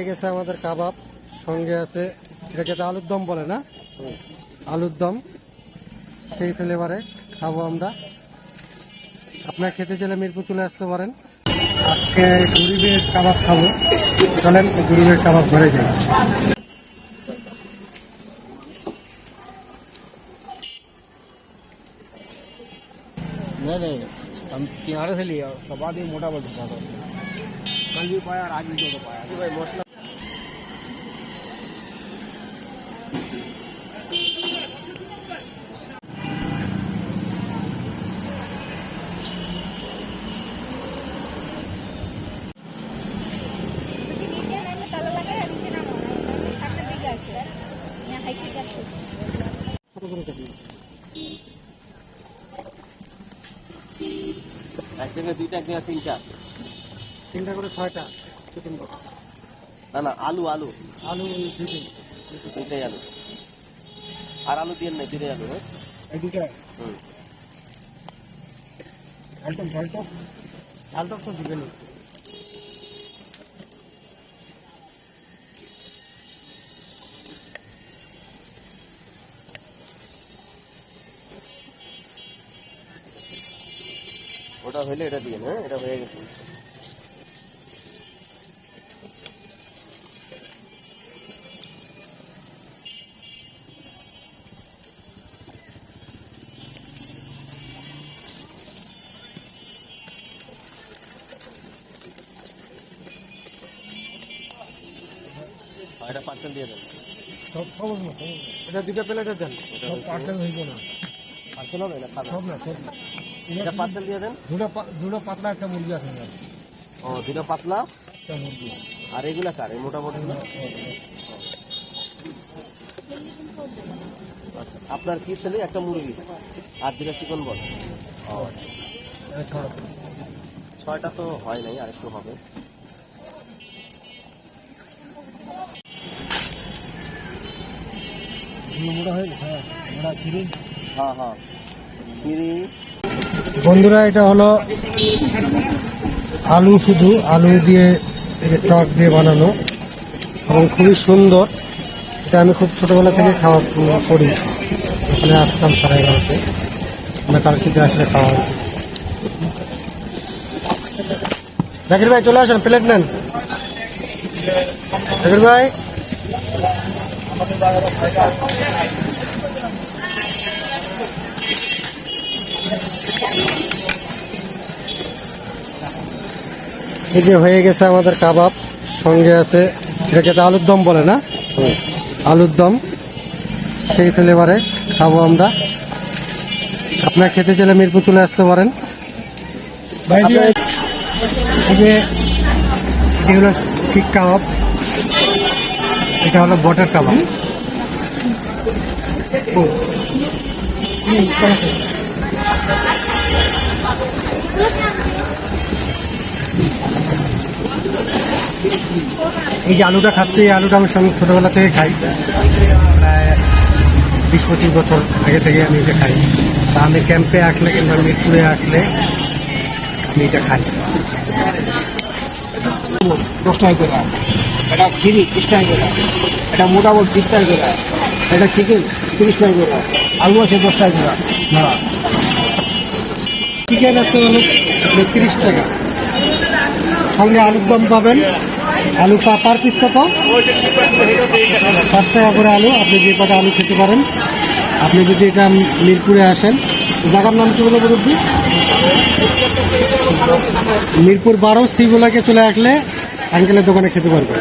হয়ে গেছে আমাদের কাবাব সঙ্গে আছে এটাকে তো আলুর দম বলে না আলুর দম সেই ফ্লেভারে খাবো আমরা আপনার খেতে চাইলে মিরপুর চলে আসতে পারেন আজকে গরিবের কাবাব খাবো চলেন গরিবের কাবাব ঘরে যাই नहीं नहीं हम किनारे से लिया उसके बाद ही मोटा बल ढुका था उसमें कल भी पाया और आज भी दोनों पाया भाई मसला এক জায়গায় দুইটা এক জায়গায় তিনটা। তিনটা করে ছয়টা চিকেন না না আলু আলু। আলু দুই দুইটাই আলু। আর আলু দিয়ে নাই দুইটাই আলু হ্যাঁ? দুইটা হুম। ঝালটক তো দিবেন ওটা হইলে এটা দিয়ে হ্যাঁ? এটা হয়ে গেছে। এটা পার্সেল দিয়ে দেন। সব সব না এটা দুইটা প্লেটে দেন। সব পার্সেল হইব না। পার্সেল হবে না সব না সব না। এটা পার্সেল দিয়ে দেন। দুটো দুটো পাতলা একটা মুরগি আছে ও দুটো পাতলা? একটা মুরগি। আর এগুলা কার? এই মোটামুটি আচ্ছা আপনার কি ছেলে? একটা মুরগি। আর দুটা চিকন বল ও ছয়টা তো হয় নাই আর একটু হবে মোটা হয়ে গেছে মোটা খিরি। হ্যাঁ হ্যাঁ। খিরি। বন্ধুরা, এটা হলো আলু শুধু, আলু দিয়ে টক দিয়ে বানানো এবং খুবই সুন্দর। এটা আমি খুব ছোটবেলা থেকে খাওয়া করি। ওখানে আসতাম সারাই গাঁওতে আমরা কালকিতে আসলে খাওয়া হতো। জাকির ভাই, চলে আসেন, প্লেট নেন। জাকির ভাই। এই যে হয়ে গেছে আমাদের কাবাব সঙ্গে আছে এটাকে তো আলুর দম বলে না? আলুর দম সেই ফ্লেভারে খাব আমরা। আপনার খেতে চাইলে মিরপুর চলে আসতে পারেন। এই যে এটি হলো ঠিক কাবাব এটা হলো বটার কাবাব। হুম, এই যে আলুটা খাচ্ছি, এই আলুটা আমি সঙ্গে ছোটবেলা থেকে খাই। প্রায় বিশ পঁচিশ বছর আগে থেকে আমি এটা খাই। তা আমি ক্যাম্পে আসলে কিংবা মিরপুরে আসলে আমি এটা খাই। দশ টাকা করে এটা খিরি বিশ টাকা করে এটা মোটামুটি তিরিশ টাকা করে এটা চিকেন তিরিশ টাকা করে আলু আছে দশ টাকা করে চিকেন আছে হলো তিরিশ টাকা। সঙ্গে আলুর দম পাবেন। আলু পার পিস কত? পাঁচ টাকা করে আলু। আপনি যে কটা আলু খেতে পারেন। আপনি যদি এটা মিরপুরে আসেন, জায়গার নাম কি বলে মুরব্বী মিরপুর বারো সিগুলাকে চলে আসলে আঙ্কেলের দোকানে খেতে পারবেন।